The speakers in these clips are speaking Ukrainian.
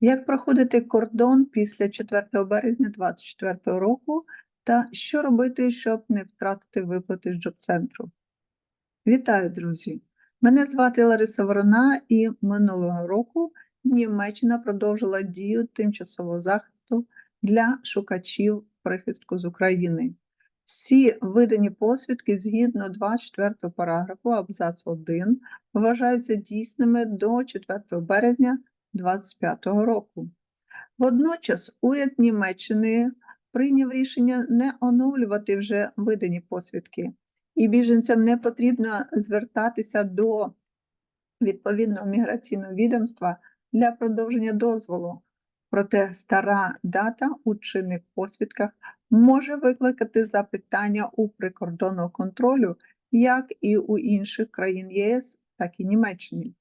Як проходити кордон після 4 березня 2024 року та що робити, щоб не втратити виплати з джоб-центру? Вітаю, друзі! Мене звати Лариса Ворона, і минулого року Німеччина продовжила дію тимчасового захисту для шукачів прихистку з України. Всі видані посвідки згідно 24 параграфу абзац 1 вважаються дійсними до 4 березня 2025 року. Водночас уряд Німеччини прийняв рішення не оновлювати вже видані посвідки, і біженцям не потрібно звертатися до відповідного міграційного відомства для продовження дозволу. Проте стара дата у чинних посвідках може викликати запитання у прикордонного контролю, як і у інших країн ЄС, так і Німеччини.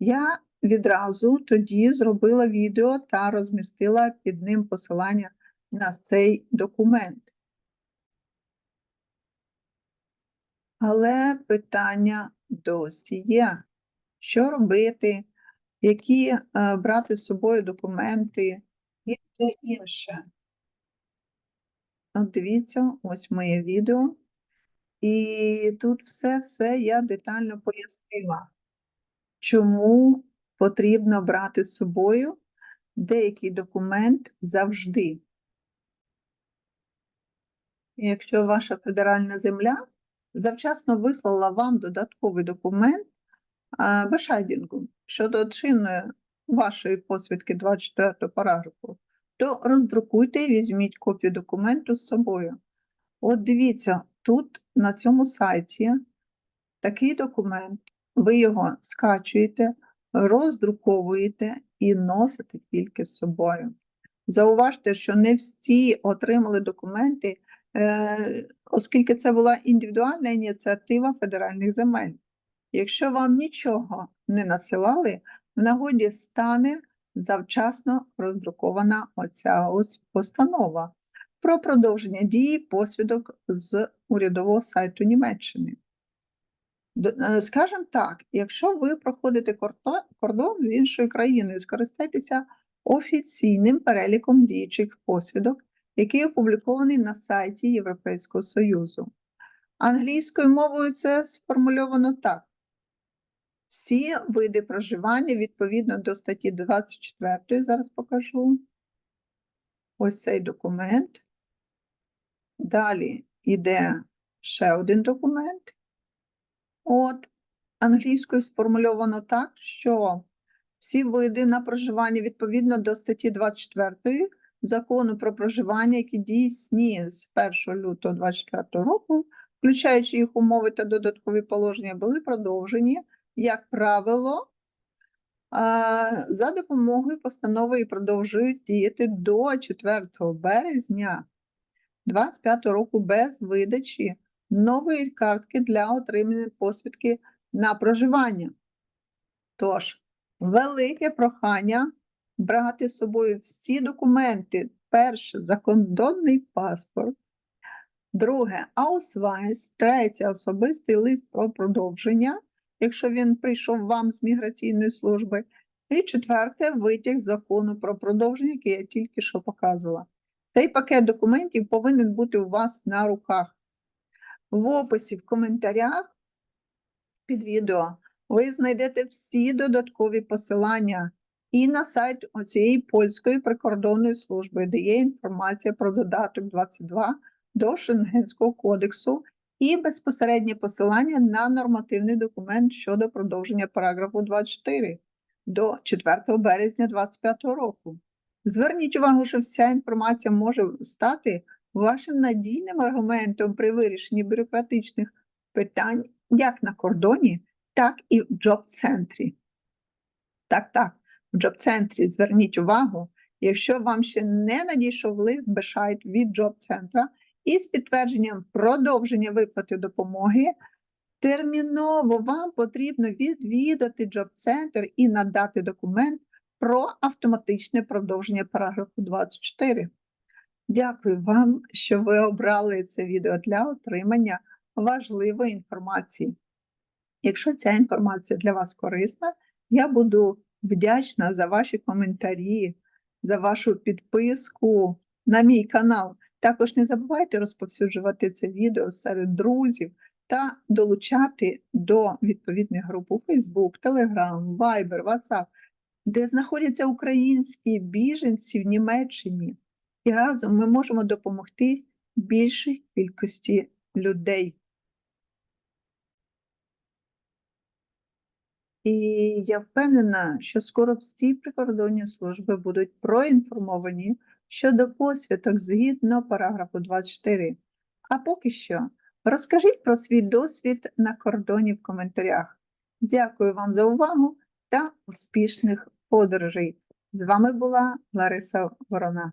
Я відразу тоді зробила відео та розмістила під ним посилання на цей документ. Але питання досі є. Що робити, які е, брати з собою документи і все інше. От дивіться, ось моє відео. І тут все-все я детально пояснила, чому потрібно брати з собою деякий документ завжди. Якщо ваша федеральна земля завчасно вислала вам додатковий документ бешайдінгу щодо чинної вашої посвідки 24 параграфу, то роздрукуйте і візьміть копію документу з собою. От дивіться, тут на цьому сайті такий документ, ви його скачуєте, роздруковуєте і носите тільки з собою. Зауважте, що не всі отримали документи, е, оскільки це була індивідуальна ініціатива федеральних земель. Якщо вам нічого не насилали, в нагоді стане завчасно роздрукована оця ось постанова про продовження дії посвідок з урядового сайту Німеччини. Е, так, якщо ви проходите кордон з іншою країною, скористайтеся офіційним переліком діючих посвідок, який опублікований на сайті Європейського Союзу. Англійською мовою це сформульовано так. Всі види проживання відповідно до статті 24, зараз покажу. Ось цей документ. Далі йде ще один документ. От, англійською сформульовано так, що всі види на проживання відповідно до статті 24 закону про проживання, які дійсні з 1 лютого 2024 року, включаючи їх умови та додаткові положення, були продовжені, як правило, за допомогою постанови і продовжують діяти до 4 березня 2025 року без видачі нової картки для отримання посвідки на проживання. Тож, велике прохання брати з собою всі документи. Перше закордонний паспорт, друге аусвайс, третє особистий лист про продовження, якщо він прийшов вам з міграційної служби, і четверте витяг закону про продовження, який я тільки що показувала. Цей пакет документів повинен бути у вас на руках. В описі, в коментарях під відео ви знайдете всі додаткові посилання і на сайт оцієї польської прикордонної служби, де є інформація про додаток 22 до Шенгенського кодексу і безпосереднє посилання на нормативний документ щодо продовження параграфу 24 до 4 березня 2025 року. Зверніть увагу, що вся інформація може стати вашим надійним аргументом при вирішенні бюрократичних питань як на кордоні, так і в джоб-центрі. Так, так, в джоб-центрі зверніть увагу, якщо вам ще не надійшов лист Бешайт від джоб-центра із підтвердженням продовження виплати допомоги, терміново вам потрібно відвідати джоб-центр і надати документ про автоматичне продовження параграфу 24. Дякую вам, що ви обрали це відео для отримання важливої інформації. Якщо ця інформація для вас корисна, я буду вдячна за ваші коментарі, за вашу підписку на мій канал. Також не забувайте розповсюджувати це відео серед друзів та долучати до відповідних груп у Facebook, Telegram, Viber, WhatsApp, де знаходяться українські біженці в Німеччині. І разом ми можемо допомогти більшій кількості людей. І я впевнена, що скоро всі прикордонні служби будуть проінформовані щодо посвяток згідно параграфу 24. А поки що розкажіть про свій досвід на кордоні в коментарях. Дякую вам за увагу та успішних подорожей. З вами була Лариса Ворона.